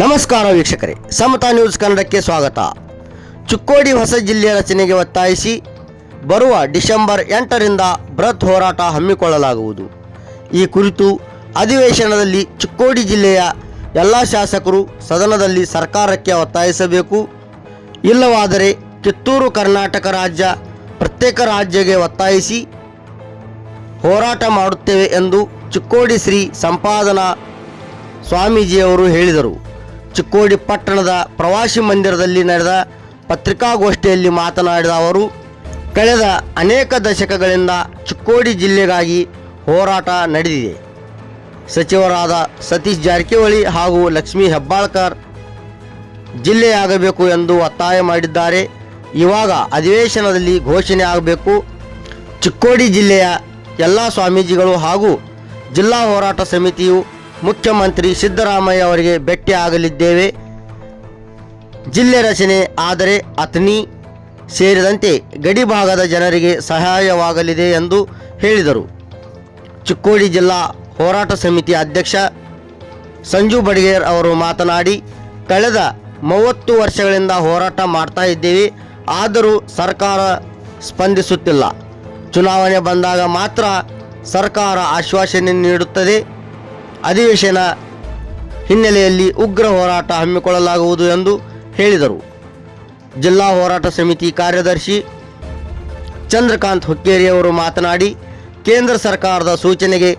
ನಮಸ್ಕಾರ ವೀಕ್ಷಕರೇ, ಸಮತಾ ನ್ಯೂಸ್ ಕನ್ನಡಕ್ಕೆ ಸ್ವಾಗತ. ಚಿಕ್ಕೋಡಿ ಹೊಸ ಜಿಲ್ಲೆ ರಚನೆಗೆ ಒತ್ತಾಯಿಸಿ ಬರುವ ಡಿಸೆಂಬರ್ ಎಂಟರಿಂದ ಬೃಹತ್ ಹೋರಾಟ ಹಮ್ಮಿಕೊಳ್ಳಲಾಗುವುದು. ಈ ಕುರಿತು ಅಧಿವೇಶನದಲ್ಲಿ ಚಿಕ್ಕೋಡಿ ಜಿಲ್ಲೆಯ ಎಲ್ಲ ಶಾಸಕರು ಸದನದಲ್ಲಿ ಸರ್ಕಾರಕ್ಕೆ ಒತ್ತಾಯಿಸಬೇಕು. ಇಲ್ಲವಾದರೆ ಕಿತ್ತೂರು ಕರ್ನಾಟಕ ರಾಜ್ಯ ಪ್ರತ್ಯೇಕ ರಾಜ್ಯಗೆ ಒತ್ತಾಯಿಸಿ ಹೋರಾಟ ಮಾಡುತ್ತೇವೆ ಎಂದು ಚಿಕ್ಕೋಡಿ ಶ್ರೀ ಸಂಪಾದನಾ ಸ್ವಾಮೀಜಿಯವರು ಹೇಳಿದರು. ಚಿಕ್ಕೋಡಿ ಪಟ್ಟಣದ ಪ್ರವಾಸಿ ಮಂದಿರದಲ್ಲಿ ನಡೆದ ಪತ್ರಿಕಾಗೋಷ್ಠಿಯಲ್ಲಿ ಮಾತನಾಡಿದ ಅವರು, ಕಳೆದ ಅನೇಕ ದಶಕಗಳಿಂದ ಚಿಕ್ಕೋಡಿ ಜಿಲ್ಲೆಗಾಗಿ ಹೋರಾಟ ನಡೆದಿದೆ. ಸಚಿವರಾದ ಸತೀಶ್ ಜಾರಕಿಹೊಳಿ ಹಾಗೂ ಲಕ್ಷ್ಮೀ ಹೆಬ್ಬಾಳ್ಕರ್ ಜಿಲ್ಲೆಯಾಗಬೇಕು ಎಂದು ಒತ್ತಾಯ ಮಾಡಿದ್ದಾರೆ. ಇವಾಗ ಅಧಿವೇಶನದಲ್ಲಿ ಘೋಷಣೆ ಆಗಬೇಕು. ಚಿಕ್ಕೋಡಿ ಜಿಲ್ಲೆಯ ಎಲ್ಲ ಸ್ವಾಮೀಜಿಗಳು ಹಾಗೂ ಜಿಲ್ಲಾ ಹೋರಾಟ ಸಮಿತಿಯು ಮುಖ್ಯಮಂತ್ರಿ ಸಿದ್ದರಾಮಯ್ಯ ಅವರಿಗೆ ಭೇಟಿಯಾಗಲಿದ್ದೇವೆ. ಜಿಲ್ಲೆ ರಚನೆ ಆದರೆ ಅಥಣಿ ಸೇರಿದಂತೆ ಗಡಿ ಭಾಗದ ಜನರಿಗೆ ಸಹಾಯವಾಗಲಿದೆ ಎಂದು ಹೇಳಿದರು. ಚಿಕ್ಕೋಡಿ ಜಿಲ್ಲಾ ಹೋರಾಟ ಸಮಿತಿ ಅಧ್ಯಕ್ಷ ಸಂಜು ಬಡಿಗೇರ್ ಅವರು ಮಾತನಾಡಿ, ಕಳೆದ ಮೂವತ್ತು ವರ್ಷಗಳಿಂದ ಹೋರಾಟ ಮಾಡ್ತಾ ಇದ್ದೇವೆ, ಆದರೂ ಸರ್ಕಾರ ಸ್ಪಂದಿಸುತ್ತಿಲ್ಲ. ಚುನಾವಣೆ ಬಂದಾಗ ಮಾತ್ರ ಸರ್ಕಾರ ಆಶ್ವಾಸನೆ ನೀಡುತ್ತದೆ. ಅಧಿವೇಶನ ಹಿನ್ನೆಲೆಯಲ್ಲಿ ಉಗ್ರ ಹೋರಾಟ ಹಮ್ಮಿಕೊಳ್ಳಲಾಗುವುದು ಎಂದು ಹೇಳಿದರು. ಜಿಲ್ಲಾ ಹೋರಾಟ ಸಮಿತಿ ಕಾರ್ಯದರ್ಶಿ ಚಂದ್ರಕಾಂತ್ ಹುಕ್ಕೇರಿಯವರು ಮಾತನಾಡಿ, ಕೇಂದ್ರ ಸರ್ಕಾರದ ಸೂಚನೆಗೆ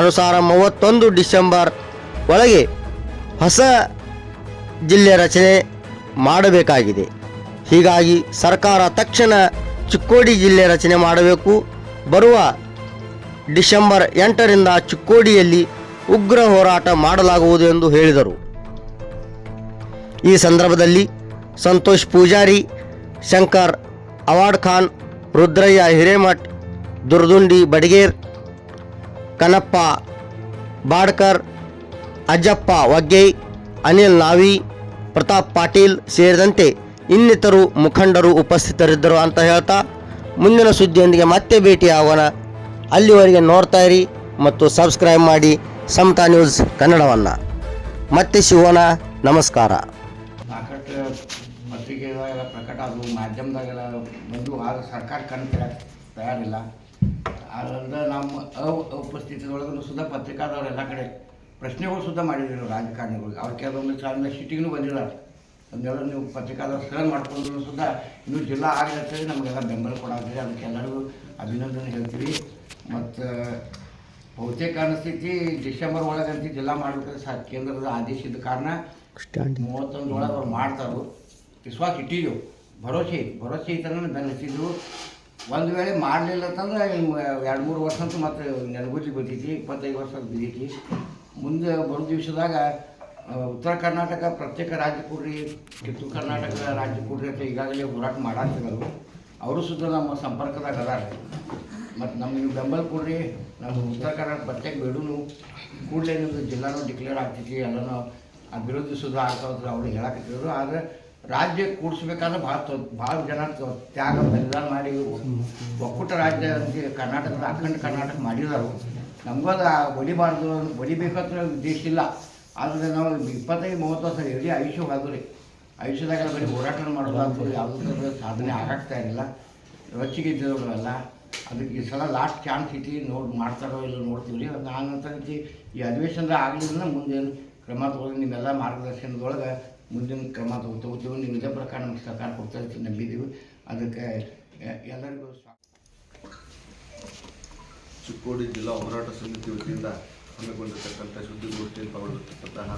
ಅನುಸಾರ ಮೂವತ್ತೊಂದು ಡಿಸೆಂಬರ್ ಒಳಗೆ ಹೊಸ ಜಿಲ್ಲೆ ರಚನೆ ಮಾಡಬೇಕಾಗಿದೆ. ಹೀಗಾಗಿ ಸರ್ಕಾರ ತಕ್ಷಣ ಚಿಕ್ಕೋಡಿ ಜಿಲ್ಲೆ ರಚನೆ ಮಾಡಬೇಕು. ಬರುವ ಡಿಸೆಂಬರ್ ಎಂಟರಿಂದ ಚಿಕ್ಕೋಡಿಯಲ್ಲಿ ಉಗ್ರ ಹೋರಾಟ ಮಾಡಲಾಗುವುದು ಎಂದು ಹೇಳಿದರು. ಈ ಸಂದರ್ಭದಲ್ಲಿ ಸಂತೋಷ್ ಪೂಜಾರಿ, ಶಂಕರ್ ಅವಾರ್ಡ್ ಖಾನ್, ರುದ್ರಯ್ಯ ಹಿರೇಮಠ್, ದುರ್ದುಂಡಿ ಬಡಿಗೇರ್, ಕನಪ್ಪ ಬಾಡ್ಕರ್, ಅಜ್ಜಪ್ಪ ವಗ್ಗೈ, ಅನಿಲ್ ನಾವಿ, ಪ್ರತಾಪ್ ಪಾಟೀಲ್ ಸೇರಿದಂತೆ ಇನ್ನಿತರು ಮುಖಂಡರು ಉಪಸ್ಥಿತರಿದ್ದರು ಅಂತ ಹೇಳ್ತಾ ಮುಂದಿನ ಸುದ್ದಿಯೊಂದಿಗೆ ಮತ್ತೆ ಭೇಟಿಯಾಗೋಣ. ಅಲ್ಲಿವರೆಗೆ ನೋಡ್ತಾ ಇರಿ. ಮತ್ತು ಸಬ್ಸ್ಕ್ರೈಬ್ ಮಾಡಿ ಸಮತಾ ನ್ಯೂಸ್ ಕನ್ನಡವನ್ನು. ಮತ್ತೆ ಶಿವನ ನಮಸ್ಕಾರ. ಸಾಕಷ್ಟು ಪತ್ರಿಕೆಗಳೆಲ್ಲ ಪ್ರಕಟ ಅದು ಮಾಧ್ಯಮದಾಗೆಲ್ಲ ಬಂದು, ಆದ್ರೆ ಸರ್ಕಾರ ಕಣ್ ತೆಗ್ಯಾಕ್ ತಯಾರಿಲ್ಲ. ಅದರಿಂದ ನಮ್ಮ ಉಪಸ್ಥಿತಿಯೊಳಗೂ ಸುದ್ದ ಪತ್ರಿಕಾದವ್ರು ಎಲ್ಲ ಕಡೆ ಪ್ರಶ್ನೆಗಳು ಸುದ್ದ ಮಾಡಿದ್ರು ರಾಜಕಾರಣಿಗಳಿಗೆ ಅವ್ರ ಕೆಲವೊಂದು ಸಾಲಿನ ಸಿಟಿಗೂ ಬಂದಿಲ್ಲ. ಅದನ್ನೆಲ್ಲ ನೀವು ಪತ್ರಿಕಾದವ್ರು ಸರಳ ಮಾಡ್ಕೊಂಡ್ರು ಸುದ್ದ ಇನ್ನೂ ಜಿಲ್ಲಾ ಆಗಿರ್ತದೆ ನಮಗೆಲ್ಲ ಬೆಂಬಲ ಕೊಡಾಗ್ತದೆ ಅದಕ್ಕೆ ಎಲ್ಲರಿಗೂ ಅಭಿನಂದನೆ ಹೇಳ್ತೀವಿ. ಮತ್ತು ಬಹುತೇಕ ಅನಿಸ್ತೈತಿ ಡಿಸೆಂಬರ್ ಒಳಗಂತ ಜಿಲ್ಲಾ ಮಾಡ್ಬೇಕಾದ್ರೆ ಸಾ ಕೇಂದ್ರದ ಆದೇಶ ಇದ್ದ ಕಾರಣ ಮೂವತ್ತೊಂದು ಒಳಗೆ ಅವ್ರು ಮಾಡ್ತಾರು. ವಿಶ್ವಾಸ ಇಟ್ಟಿದ್ದೆವು ಭರೋಸೆ ಐತಿ ಭರೋಸೆ ಐತಂದ್ರೆ ಬೆನ್ನತ್ತಿದ್ದು ಒಂದು ವೇಳೆ ಮಾಡಲಿಲ್ಲ ಅಂತಂದ್ರೆ ಎರಡು ಮೂರು ವರ್ಷ ಅಂತೂ ಮತ್ತೆ ನೆನಗುಜಿ ಬಿದ್ದೈತಿ ಇಪ್ಪತ್ತೈದು ವರ್ಷ ಬಿದ್ದೈತಿ. ಮುಂದೆ ಬರೋ ದಿವಸದಾಗ ಉತ್ತರ ಕರ್ನಾಟಕ ಪ್ರತ್ಯೇಕ ರಾಜ್ಯ ಕೊಡ್ರಿ ಕಿತ್ತು ಕರ್ನಾಟಕ ರಾಜ್ಯ ಕೊಡ್ರಿ ಅಂತ ಈಗಾಗಲೇ ಹೋರಾಟ ಮಾಡಾಕ್ತಿರೋದು ಅವರು ಸುದ್ದ ನಮ್ಮ ಸಂಪರ್ಕದಾಗ ಅದಾರ ಮತ್ತು ನಮ್ಗೆ ನೀವು ಬೆಂಬಲ ಕೊಡ್ರಿ ನಾವು ಉತ್ತರ ಕರ್ನಾಟಕ ಪ್ರತ್ಯೇಕ ಬೇಡೂ ಕೂಡಲೇ ನಿಮ್ಮದು ಜಿಲ್ಲಾನೂ ಡಿಕ್ಲೇರ್ ಆಗ್ತೈತಿ ಎಲ್ಲನೂ ಅಭಿವೃದ್ಧಿ ಸುಧಾ ಆಗ್ತಾವ್ರು ಅವ್ರು ಹೇಳಕತ್ತಿದ್ರು. ಆದರೆ ರಾಜ್ಯ ಕೂಡಿಸ್ಬೇಕಾದ್ರೆ ಭಾಳ ತೊ, ಭಾಳ ಜನ ತ್ಯಾಗ ಬಲಿದಾನ ಮಾಡಿ ಒಕ್ಕೂಟ ರಾಜ್ಯ ಕರ್ನಾಟಕದ ಅಖಂಡ ಕರ್ನಾಟಕ ಮಾಡಿದಾರು. ನಮಗೂ ಅದು ಬಲಿಬಾರ್ದು ಬಲಿಬೇಕಂತ ಉದ್ದೇಶ ಇಲ್ಲ. ಆದರೆ ನಾವು ಇಪ್ಪತ್ತೈದು, ಮೂವತ್ತು ವರ್ಷ ಇಡೀ ಆಯುಷ್ಯ ಹೋದ್ರಿ ಆಯುಷ್ಯದಾಗ ಬರೀ ಹೋರಾಟ ಮಾಡೋದು ಅಂತ ಯಾವುದೂ ಸಾಧನೆ ಆಗಾಗ್ತಾ ಇರಲಿಲ್ಲ ರೊಚ್ಚಿಗೆ ಇದ್ದಿರೋಲ್ಲ ಅದಕ್ಕೆ ಈ ಸಲ ಲಾಸ್ಟ್ ಚಾನ್ಸ್ ಐತಿ ನೋಡಿ ಮಾಡ್ತಾರೋ ಇಲ್ಲ ನೋಡ್ತೀವಿ ರೀ ನಾನು ಅಂತ ಈ ಅಧಿವೇಶನದ ಆಗಲಿಲ್ಲ ಮುಂದೇನು ಕ್ರಮ ತಗೊಂಡು ನಿಮ್ಮೆಲ್ಲ ಮಾರ್ಗದರ್ಶನದೊಳಗೆ ಮುಂದಿನ ಕ್ರಮ ತಗೊ ತಗೋತೀವಿ. ನೀವು ಇದೇ ಪ್ರಕಾರ ನಮ್ಗೆ ಸರ್ಕಾರ ಕೊಡ್ತಾ ಇರ್ತೀವಿ ನಂಬಿದ್ದೀವಿ ಅದಕ್ಕೆ ಎಲ್ಲರಿಗೂ ಚಿಕ್ಕೋಡಿ ಜಿಲ್ಲಾ ಹೋರಾಟ ಸಮಿತಿ ವತಿಯಿಂದ ಹಮ್ಮಿಕೊಂಡಿರ್ತಕ್ಕಂಥ ಸುದ್ದಿಗೋಷ್ಠಿಯಲ್ಲಿ ಪಾಲ್ಗೊಳ್ಳುತ್ತಿರ್ತಕ್ಕಂತಹ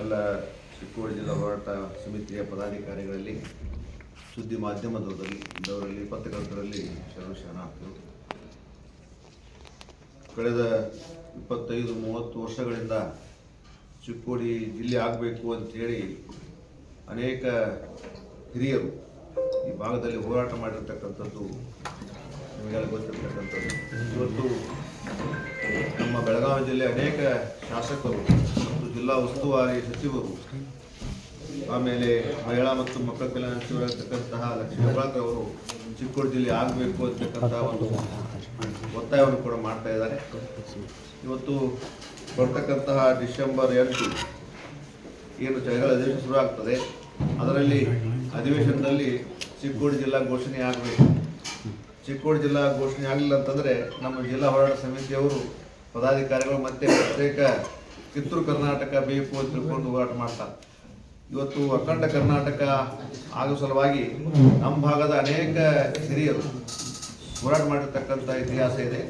ಎಲ್ಲ ಚಿಕ್ಕೋಡಿ ಜಿಲ್ಲಾ ಹೋರಾಟ ಸಮಿತಿಯ ಪದಾಧಿಕಾರಿಗಳಲ್ಲಿ ಸುದ್ದಿ ಮಾಧ್ಯಮದವರಲ್ಲಿ ದವರಲ್ಲಿ ಪತ್ರಕರ್ತರಲ್ಲಿ ಶರಣು ಶರಣಾರ್ಥಿಗಳು ಕಳೆದ ಇಪ್ಪತ್ತೈದು, ಮೂವತ್ತು ವರ್ಷಗಳಿಂದ ಚಿಕ್ಕೋಡಿ ಜಿಲ್ಲೆ ಆಗಬೇಕು ಅಂತೇಳಿ ಅನೇಕ ಹಿರಿಯರು ಈ ಭಾಗದಲ್ಲಿ ಹೋರಾಟ ಮಾಡಿರ್ತಕ್ಕಂಥದ್ದು ನಿಮಗೆಲ್ಲ ಗೊತ್ತಿರ್ತಕ್ಕಂಥದ್ದು. ಇವತ್ತು ನಮ್ಮ ಬೆಳಗಾವಿ ಜಿಲ್ಲೆ ಅನೇಕ ಶಾಸಕರು ಮತ್ತು ಜಿಲ್ಲಾ ಉಸ್ತುವಾರಿ ಸಚಿವರು ಆಮೇಲೆ ಮಹಿಳಾ ಮತ್ತು ಮಕ್ಕಳ ಕಲ್ಯಾಣ ಸಚಿವರಾಗಿರ್ತಕ್ಕಂತಹ ಲಕ್ಷ್ಮೀ ಹೆಬ್ಬಾಳ್ಕರ್ ಅವರು ಚಿಕ್ಕೋಡಿ ಜಿಲ್ಲೆ ಆಗಬೇಕು ಅಂತಕ್ಕಂಥ ಒಂದು ಒತ್ತಾಯವನ್ನು ಕೂಡ ಮಾಡ್ತಾ ಇದ್ದಾರೆ. ಇವತ್ತು ಬರ್ತಕ್ಕಂತಹ ಡಿಸೆಂಬರ್ ಎಂಟು ಏನು ಚಳಿಗಾಲ ಅಧಿವೇಶನ ಶುರು ಆಗ್ತದೆ. ಅದರಲ್ಲಿ ಅಧಿವೇಶನದಲ್ಲಿ ಚಿಕ್ಕೋಡಿ ಜಿಲ್ಲಾ ಘೋಷಣೆ ಆಗಬೇಕು. ಚಿಕ್ಕೋಡಿ ಜಿಲ್ಲಾ ಘೋಷಣೆ ಆಗಲಿಲ್ಲ ಅಂತಂದರೆ ನಮ್ಮ ಜಿಲ್ಲಾ ಹೋರಾಟ ಸಮಿತಿಯವರು, ಪದಾಧಿಕಾರಿಗಳು ಮತ್ತೆ ಪ್ರತ್ಯೇಕ ಕಿತ್ತೂರು ಕರ್ನಾಟಕ ಬೇಕು ಅಂತ ತಿಳ್ಕೊಂಡು ಹೋರಾಟ ಮಾಡ್ತಾರೆ. ಇವತ್ತು ಅಖಂಡ ಕರ್ನಾಟಕ ಆಗೋ ಸಲುವಾಗಿ ನಮ್ಮ ಭಾಗದ ಅನೇಕ ಹಿರಿಯರು ಹೋರಾಟ ಮಾಡಿರ್ತಕ್ಕಂಥ ಇತಿಹಾಸ ಇದೆ.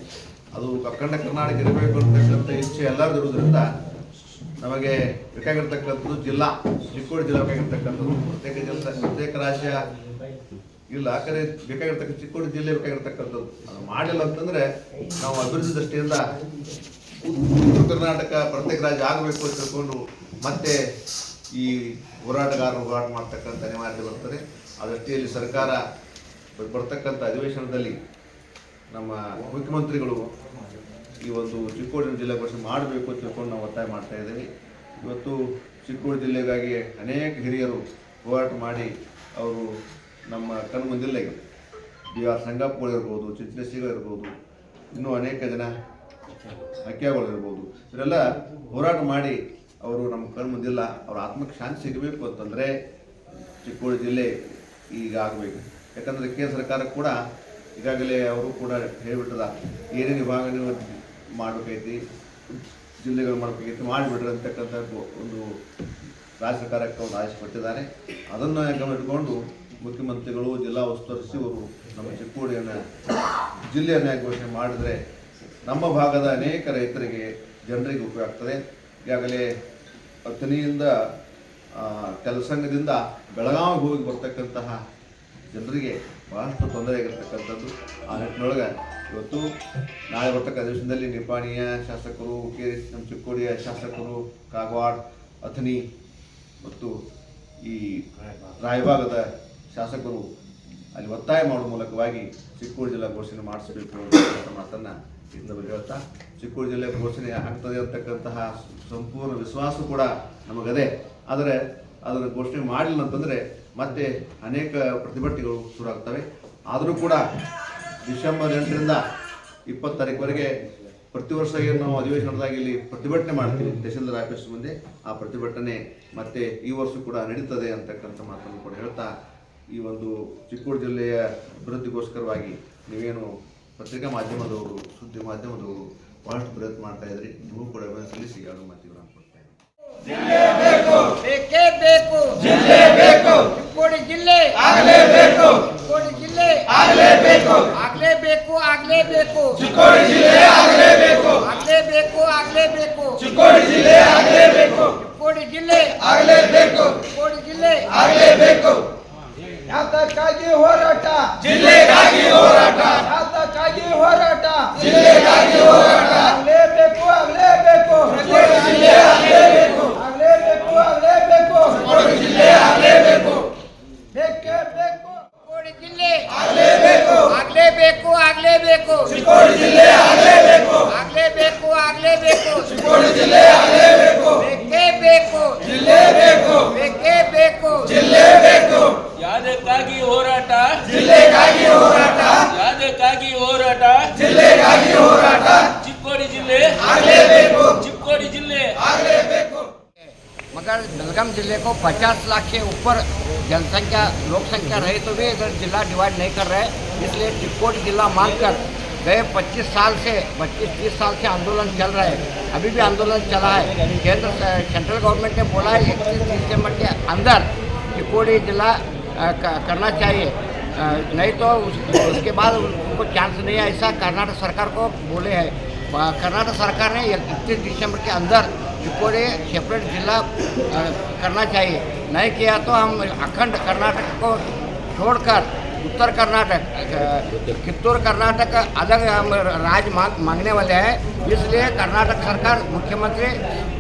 ಅದು ಅಖಂಡ ಕರ್ನಾಟಕ ಇರಬೇಕು ಅಂತಕ್ಕಂಥ ಇಚ್ಛೆ ಇರೋದ್ರಿಂದ ನಮಗೆ ಬೇಕಾಗಿರ್ತಕ್ಕಂಥದ್ದು ಜಿಲ್ಲಾ, ಚಿಕ್ಕೋಡಿ ಜಿಲ್ಲಾ ಬೇಕಾಗಿರ್ತಕ್ಕಂಥದ್ದು. ಪ್ರತ್ಯೇಕ ಜಿಲ್ಲಾ, ಪ್ರತ್ಯೇಕ ರಾಜ್ಯ ಇಲ್ಲ. ಯಾಕಂದ್ರೆ ಬೇಕಾಗಿರ್ತಕ್ಕಂಥ ಚಿಕ್ಕೋಡಿ ಜಿಲ್ಲೆ ಬೇಕಾಗಿರ್ತಕ್ಕಂಥದ್ದು. ಅದು ಮಾಡಿಲ್ಲ ಅಂತಂದ್ರೆ ನಾವು ಅಭಿವೃದ್ಧಿ ದೃಷ್ಟಿಯಿಂದ ಉತ್ತರ ಕರ್ನಾಟಕ ಪ್ರತ್ಯೇಕ ರಾಜ್ಯ ಆಗಬೇಕು ಅಂತ ತಿಳ್ಕೊಂಡು ಮತ್ತೆ ಈ ಹೋರಾಟಗಾರರು ಹೋರಾಟ ಮಾಡ್ತಕ್ಕಂಥ ಅನಿವಾರ್ಯತೆ ಬರ್ತದೆ. ಆ ದೃಷ್ಟಿಯಲ್ಲಿ ಸರ್ಕಾರ ಬರ್ತಕ್ಕಂಥ ಅಧಿವೇಶನದಲ್ಲಿ ನಮ್ಮ ಮುಖ್ಯಮಂತ್ರಿಗಳು ಈ ಒಂದು ಚಿಕ್ಕೋಡಿ ಜಿಲ್ಲೆ ಘೋಷಣೆ ಮಾಡಬೇಕು ಅಂತ ತಿಳ್ಕೊಂಡು ನಾವು ಒತ್ತಾಯ ಮಾಡ್ತಾ ಇದ್ದೀವಿ. ಇವತ್ತು ಚಿಕ್ಕೋಡಿ ಜಿಲ್ಲೆಗಾಗಿ ಅನೇಕ ಹಿರಿಯರು ಹೋರಾಟ ಮಾಡಿ ಅವರು ನಮ್ಮ ಕಣ್ಮುಂದಿಲ್ಲ ಬಿ ಆರ್ ಸಂಗಪ್ಪಗಳಿರ್ಬೋದು ಇರ್ಬೋದು ಇನ್ನೂ ಅನೇಕ ಜನ ಹಕ್ಕಿಯಾಗಳಿರ್ಬೋದು ಇವರೆಲ್ಲ ಹೋರಾಟ ಮಾಡಿ ಅವರು ನಮ್ಮ ಕಣ್ಮುಂದಿಲ್ಲ ಅವ್ರ ಆತ್ಮಕ್ಕೆ ಶಾಂತಿ ಸಿಗಬೇಕು ಅಂತಂದರೆ ಚಿಕ್ಕೋಡಿ ಜಿಲ್ಲೆ ಈಗ ಆಗಬೇಕು. ಯಾಕಂದರೆ ಕೇಂದ್ರ ಸರ್ಕಾರ ಕೂಡ ಈಗಾಗಲೇ ಅವರು ಕೂಡ ಹೇಳಿಬಿಟ್ಟದ ಏನೇ ವಿಭಾಗ ಮಾಡಬೇಕೈತಿ, ಜಿಲ್ಲೆಗಳು ಮಾಡಬೇಕೈತಿ, ಮಾಡಿಬಿಟ್ರೆ ಅಂತಕ್ಕಂಥ ಒಂದು ರಾಜ್ಯ ಸರ್ಕಾರಕ್ಕೆ ಒಂದು ಆದೇಶ ಕೊಟ್ಟಿದ್ದಾರೆ. ಅದನ್ನು ಗಮನ ಇಟ್ಕೊಂಡು ಮುಖ್ಯಮಂತ್ರಿಗಳು, ಜಿಲ್ಲಾ ಉಸ್ತುವಾರಿ ಸಚಿವರು ನಮ್ಮ ಚಿಕ್ಕೋಡಿಯನ್ನು, ಜಿಲ್ಲೆಯನ್ನು ಘೋಷಣೆ ಮಾಡಿದರೆ ನಮ್ಮ ಭಾಗದ ಅನೇಕ ರೈತರಿಗೆ, ಜನರಿಗೆ ಉಪಯೋಗ ಆಗ್ತದೆ. ಈಗಾಗಲೇ ಅಥಣಿಯಿಂದ ಕೆಲಸಂಗದಿಂದ ಬೆಳಗಾವಿಗೆ ಹೋಗಿ ಬರ್ತಕ್ಕಂತಹ ಜನರಿಗೆ ಬಹಳಷ್ಟು ತೊಂದರೆ ಆಗಿರ್ತಕ್ಕಂಥದ್ದು. ಆ ನಿಟ್ಟಿನೊಳಗೆ ಇವತ್ತು ನಾಳೆ ಬರ್ತಕ್ಕ ಅಧಿವೇಶನದಲ್ಲಿ ನಿಪಾಣಿಯ ಶಾಸಕರು, ಕೆ ನಮ್ಮ ಚಿಕ್ಕೋಡಿಯ ಶಾಸಕರು, ಕಾಗವಾಡ್, ಅಥಣಿ ಮತ್ತು ಈ ರಾಯಭಾಗದ ಶಾಸಕರು ಅಲ್ಲಿ ಒತ್ತಾಯ ಮಾಡುವ ಮೂಲಕವಾಗಿ ಚಿಕ್ಕೋಡಿ ಜಿಲ್ಲಾ ಘೋಷಣೆ ಮಾಡಿಸಬೇಕು ಅಂತ ಮಾತನ್ನು ಹೇಳ್ತಾ ಚಿಕ್ಕೂರು ಜಿಲ್ಲೆ ಘೋಷಣೆ ಆಗ್ತದೆ ಅಂತಕ್ಕಂತಹ ಸಂಪೂರ್ಣ ವಿಶ್ವಾಸ ಕೂಡ ನಮಗದೆ. ಆದರೆ ಅದನ್ನು ಘೋಷಣೆ ಮಾಡಲಿಲ್ಲ ಅಂತಂದರೆ ಮತ್ತೆ ಅನೇಕ ಪ್ರತಿಭಟನೆಗಳು ಶುರುವಾಗ್ತವೆ. ಆದರೂ ಕೂಡ ಡಿಸೆಂಬರ್ ಎಂಟರಿಂದ ಇಪ್ಪತ್ತು ತಾರೀಕುವರೆಗೆ ಪ್ರತಿ ವರ್ಷ ಏನು ನಾವು ಅಧಿವೇಶನದಾಗ ಇಲ್ಲಿ ಪ್ರತಿಭಟನೆ ಮಾಡ್ತೀವಿ. ತಹಸೀಲ್ದಾರ್ ಆಫೀಸ್ ಮುಂದೆ ಆ ಪ್ರತಿಭಟನೆ ಮತ್ತೆ ಈ ವರ್ಷ ಕೂಡ ನಡೀತದೆ ಅಂತಕ್ಕಂಥ ಮಾತನ್ನು ಕೂಡ ಹೇಳ್ತಾ ಈ ಒಂದು ಚಿಕ್ಕೋಡಿ ಜಿಲ್ಲೆಯ ಅಭಿವೃದ್ಧಿಗೋಸ್ಕರವಾಗಿ ನೀವೇನು ಪತ್ರಿಕಾ ಮಾಧ್ಯಮದವರು ಸುದ್ದಿ ಮಾಧ್ಯಮದವರು ಬಹಳಷ್ಟು ಪ್ರಯತ್ನ ಮಾಡ್ತಾ ಇದ್ರಿ. ನೀವು ಕೂಡ ಸಲ್ಲಿಸಿ ಎರಡು ಮಾತಿಗಳನ್ನು ಕೊಡ್ತಾ ಬೇಕು ಬೇಕೇ ಬೇಕು? ಜಿಲ್ಲೆ ಬೇಕು ಚಿಕ್ಕೋಡಿ ಜಿಲ್ಲೆ! ಆಗಲೇಬೇಕು! ಚಿಕ್ಕೋಡಿ ಜಿಲ್ಲೆ! ಆಗಲೇಬೇಕು! ಆಗಲೇಬೇಕು ಆಗಲೇಬೇಕು! ಚಿಕ್ಕೋಡಿ ಜಿಲ್ಲೆ ಆಗಲೇಬೇಕು! ಆಗಲೇಬೇಕು ಆಗಲೇಬೇಕು! ಚಿಕ್ಕೋಡಿ ಜಿಲ್ಲೆ ಆಗಲೇಬೇಕು! ಚಿಕ್ಕೋಡಿ ಜಿಲ್ಲೆ! ಆಗಲೇಬೇಕು! ಚಿಕ್ಕೋಡಿ ಜಿಲ್ಲೆ! ಆಗಲೇಬೇಕು! ಯಾತಕ್ಕಾಗಿ ಹೋರಾಟ? ಜಿಲ್ಲೆಗಾಗಿ ಹೋರಾಟ! ಯಾತಕ್ಕಾಗಿ ಹೋರಾಟ ಜಿಲ್ಲೆಗಾಗಿ ಹೋರಾಟ ಆಗಲೇಬೇಕು ಆಗಲೇಬೇಕು ಜಿಲ್ಲೆ ಆಗಲೇಬೇಕು ಆಗಲೇಬೇಕು ಆಗಲೇಬೇಕು ಜಿಲ್ಲೆ ಆಗಲೇಬೇಕು ಬೇಕೇ ಬೇಕು ಚಿಕ್ಕೋಡಿ ಜಿಲ್ಲೆ ಆಗಲೇಬೇಕು ಆಗಲೇಬೇಕು ಆಗಲೇಬೇಕು ಚಿಕ್ಕೋಡಿ ಜಿಲ್ಲೆ ಆಗಲೇಬೇಕು ಆಗಲೇಬೇಕು ಆಗಲೇಬೇಕು ಚಿಕ್ಕೋಡಿ ಜಿಲ್ಲೆ ಆಗಲೇಬೇಕು ಬೇಕೇ ಬೇಕು ಜಿಲ್ಲೆ ಬೇಕು ಬೇಕೇ ಬೇಕು ಜಿಲ್ಲೆ ಬೇಕು ಯಾದಕ್ಕಾಗಿ ಹೋರಾಟ ಜಿಲ್ಲೆಗಾಗಿ ಹೋರಾಟ को 50 लाख से ऊपर जनसंख्या लोक संख्या रहे तो भी इधर जिला डिवाइड नहीं कर रहे। इसलिए चिक्कोड़ी जिला मानकर गए 25 साल से 25 तीस साल से आंदोलन चल रहा है। अभी भी आंदोलन चला है। केंद्र सेंट्रल गवर्नमेंट ने बोला है इकतीस दिसंबर के अंदर चिक्कोड़ी जिला करना चाहिए। नहीं तो उस, उसके बाद उनको चांस नहीं है। ऐसा कर्नाटक सरकार को बोले हैं। कर्नाटक सरकार ने इकतीस दिसंबर के अंदर चिक्कोड़ी सेपरेट जिला करना चाहिए। नहीं किया तो हम अखंड कर्नाटक को छोड़कर उत्तर कर्नाटक कित्तूर कर्नाटक अलग हम राज्य मांग, मांगने वाले हैं। इसलिए कर्नाटक सरकार, मुख्यमंत्री,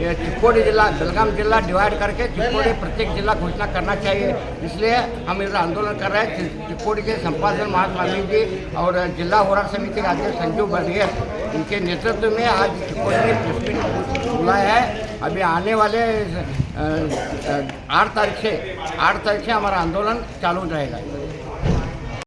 ये चिक्कोड़ी जिला, बेलगाम जिला डिवाइड करके चिक्कोड़ी प्रत्येक जिला घोषणा करना चाहिए। इसलिए हम इधर आंदोलन कर रहे हैं। चि- चिक्कोड़ी के संपादन महास्वामी जी और जिला होराट समिति के अध्यक्ष संजू बघेल इनके नेतृत्व में आज चिक्कोड़ी में है। अभी आने वाले आठ तारीख से आठ तारीख से हमारा आंदोलन चालू रहेगा।